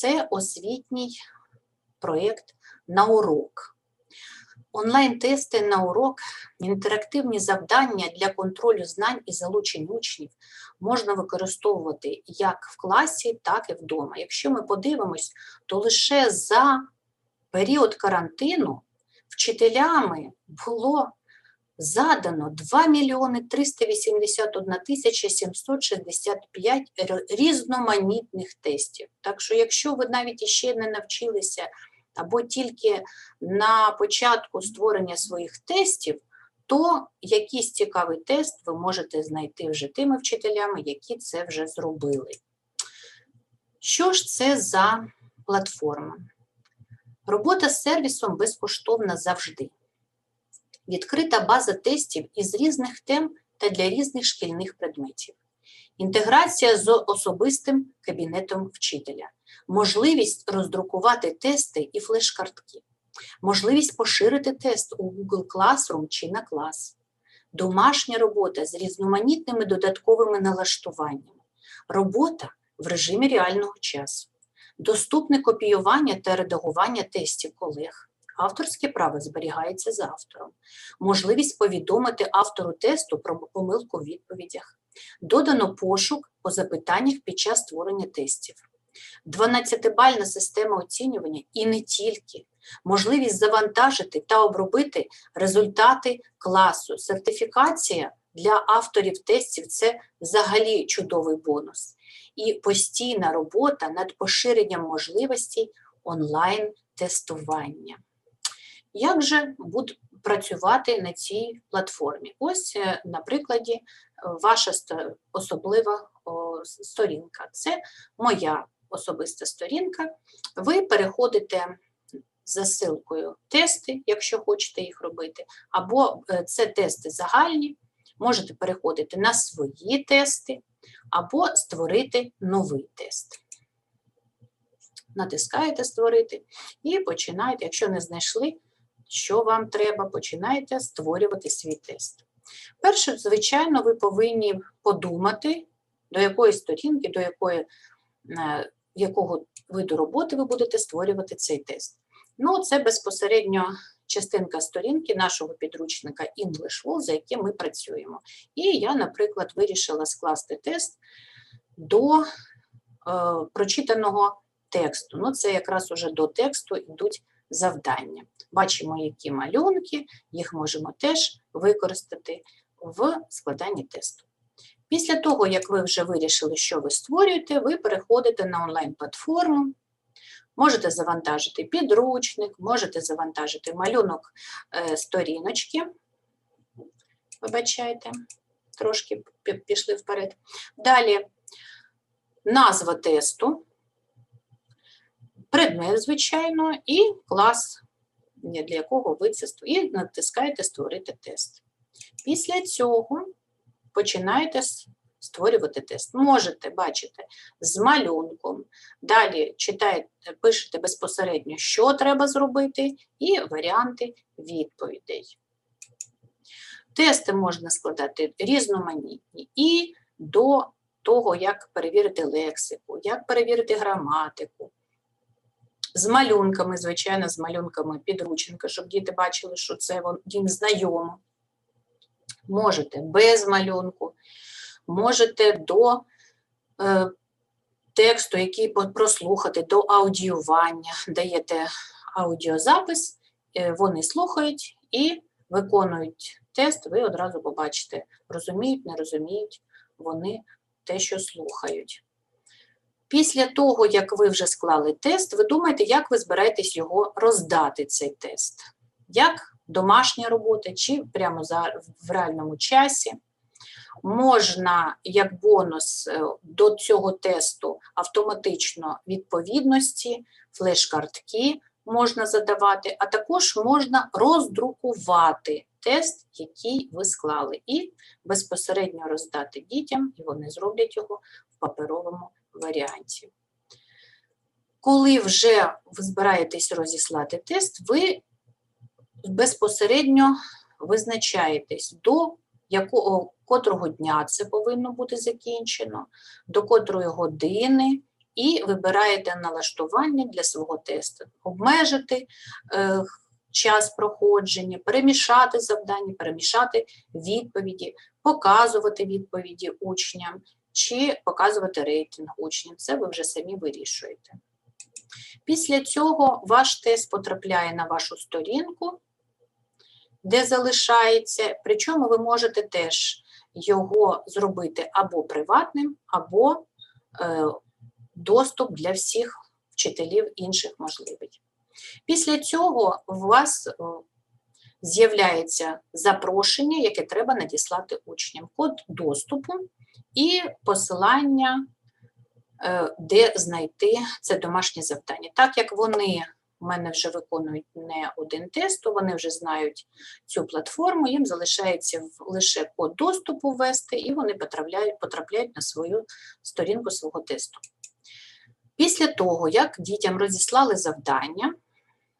це освітній проєкт на урок. Онлайн-тести на урок, інтерактивні завдання для контролю знань і залучень учнів можна використовувати як в класі, так і вдома. Якщо ми подивимось, то лише за період карантину вчителями було задано 2 мільйони 381 тисяча 765 різноманітних тестів. Так що, якщо ви навіть іще не навчилися або тільки на початку створення своїх тестів, то якийсь цікавий тест ви можете знайти вже тими вчителями, які це вже зробили. Що ж це за платформа? Робота з сервісом безкоштовна завжди. Відкрита база тестів із різних тем та для різних шкільних предметів. Інтеграція з особистим кабінетом вчителя. Можливість роздрукувати тести і флеш-картки. Можливість поширити тест у Google Classroom чи на клас. Домашня робота з різноманітними додатковими налаштуваннями. Робота в режимі реального часу. Доступне копіювання та редагування тестів колег. Авторське право зберігається за автором. Можливість повідомити автору тесту про помилку у відповідях. Додано пошук по запитаннях під час створення тестів. 12-бальна система оцінювання і не тільки. Можливість завантажити та обробити результати класу. Сертифікація для авторів тестів це взагалі чудовий бонус. І постійна робота над поширенням можливостей онлайн-тестування. Як же будуть працювати на цій платформі? Ось, е, на прикладі, е, ваша особлива сторінка. Це моя особиста сторінка. Ви переходите за ссылкою тести, якщо хочете їх робити, або е, це тести загальні, можете переходити на свої тести, або створити новий тест. Натискаєте створити і починаєте, якщо не знайшли, що вам треба, починаєте створювати свій тест. Перше, звичайно, ви повинні подумати, до якої сторінки, до якої, е, якого виду роботи ви будете створювати цей тест. Ну, це безпосередньо частинка сторінки нашого підручника English Wall, за яким ми працюємо. І я, наприклад, вирішила скласти тест до е, прочитаного тексту. Ну, це якраз уже до тексту йдуть завдання. Бачимо, які малюнки, їх можемо теж використати в складанні тесту. Після того, як ви вже вирішили, що ви створюєте, ви переходите на онлайн-платформу, можете завантажити підручник, можете завантажити малюнок е, сторіночки. Вибачайте, трошки пішли вперед. Далі назва тесту, предмет, звичайно, і клас, для якого ви це і натискаєте Створити тест. Після цього починаєте створювати тест. Можете бачите з малюнком, далі читаєте, пишете безпосередньо, що треба зробити, і варіанти відповідей. Тести можна складати різноманітні і до того, як перевірити лексику, як перевірити граматику. З малюнками, звичайно, з малюнками підручника, щоб діти бачили, що це їм знайомо. Можете без малюнку, можете до е, тексту, який прослухати, до аудіювання. Даєте аудіозапис, е, вони слухають і виконують тест, ви одразу побачите, розуміють, не розуміють вони те, що слухають. Після того, як ви вже склали тест, ви думаєте, як ви збираєтесь його роздати, цей тест? Як домашня робота чи прямо в реальному часі? Можна як бонус е, до цього тесту автоматично відповідності, флеш-картки можна задавати, а також можна роздрукувати тест, який ви склали, і безпосередньо роздати дітям, і вони зроблять його в паперовому варіанті. Коли вже ви збираєтесь розіслати тест, ви безпосередньо визначаєтесь, до якого котрого дня це повинно бути закінчено, до котрої години і вибираєте налаштування для свого тесту. Обмежити е, час проходження, перемішати завдання, перемішати відповіді, показувати відповіді учням чи показувати рейтинг учням. Це ви вже самі вирішуєте. Після цього ваш тест потрапляє на вашу сторінку, де залишається, причому ви можете теж його зробити або приватним, або е, доступ для всіх вчителів інших можливий. Після цього у вас е, з'являється запрошення, яке треба надіслати учням, код доступу і посилання, е, де знайти це домашнє завдання. Так як вони у мене вже виконують не один тест, то вони вже знають цю платформу, їм залишається лише код доступу ввести, і вони потрапляють, потрапляють на свою сторінку свого тесту. Після того, як дітям розіслали завдання,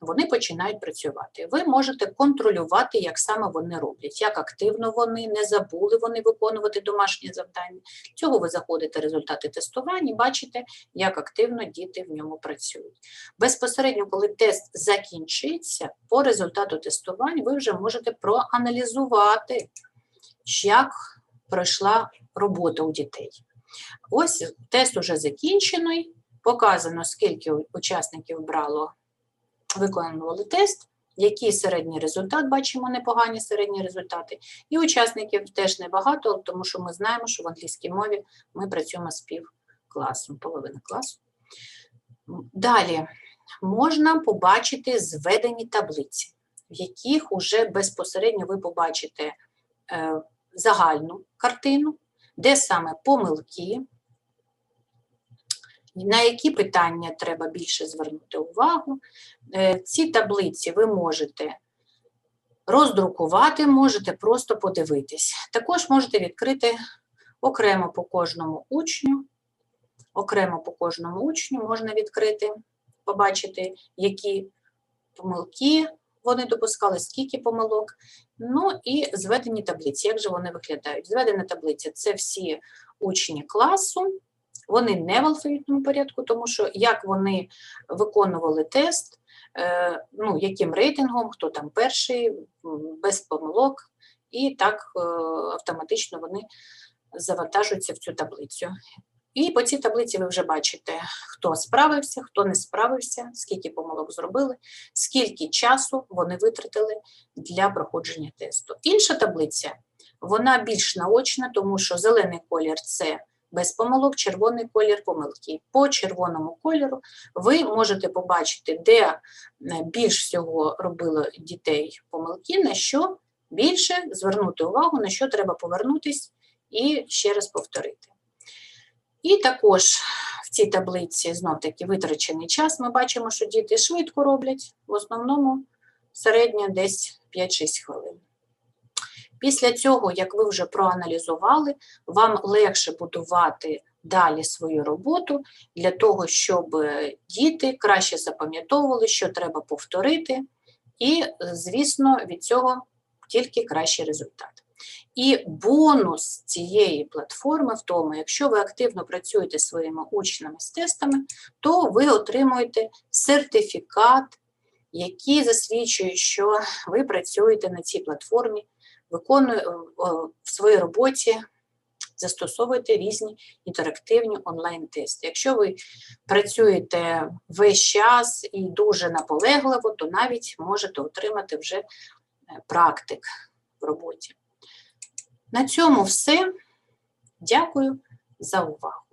вони починають працювати. Ви можете контролювати, як саме вони роблять, як активно вони, не забули вони виконувати домашнє завдання. Цього ви заходите результати тестування бачите, як активно діти в ньому працюють. Безпосередньо, коли тест закінчиться, по результату тестувань ви вже можете проаналізувати, як пройшла робота у дітей. Ось тест уже закінчений, показано, скільки учасників брало виконували тест, який середній результат, бачимо непогані середні результати. І учасників теж небагато, тому що ми знаємо, що в англійській мові ми працюємо з півкласом, половина класу. Далі можна побачити зведені таблиці, в яких уже безпосередньо ви побачите е, загальну картину, де саме помилки, на які питання треба більше звернути увагу. Е, Ці таблиці ви можете роздрукувати, можете просто подивитись. Також можете відкрити окремо по кожному учню. Окремо по кожному учню можна відкрити, побачити, які помилки вони допускали, скільки помилок. Ну і зведені таблиці. Як же вони виглядають? Зведена таблиця це всі учні класу. Вони не в алфавітному порядку, тому що як вони виконували тест, е, ну, яким рейтингом, хто там перший, без помилок, і так е, автоматично вони завантажуються в цю таблицю. І по цій таблиці ви вже бачите, хто справився, хто не справився, скільки помилок зробили, скільки часу вони витратили для проходження тесту. Інша таблиця, вона більш наочна, тому що зелений колір це без помилок, червоний колір помилки. По червоному кольору ви можете побачити, де е, більш всього робило дітей помилки, на що більше звернути увагу, на що треба повернутись і ще раз повторити. І також в цій таблиці знов таки витрачений час. Ми бачимо, що діти швидко роблять, в основному середньо десь 5-6 хвилин. Після цього, як ви вже проаналізували, вам легше будувати далі свою роботу для того, щоб е, діти краще запам'ятовували, що треба повторити, і, е, звісно, від цього тільки кращий результат. І бонус цієї платформи в тому, якщо ви активно працюєте своїми учнями з тестами, то ви отримуєте сертифікат, який засвідчує, що ви працюєте на цій платформі, виконує е, в своїй роботі, застосовуєте різні інтерактивні онлайн-тести. Якщо ви працюєте весь час і дуже наполегливо, то навіть можете отримати вже е, практик в роботі. На цьому все. Дякую за увагу.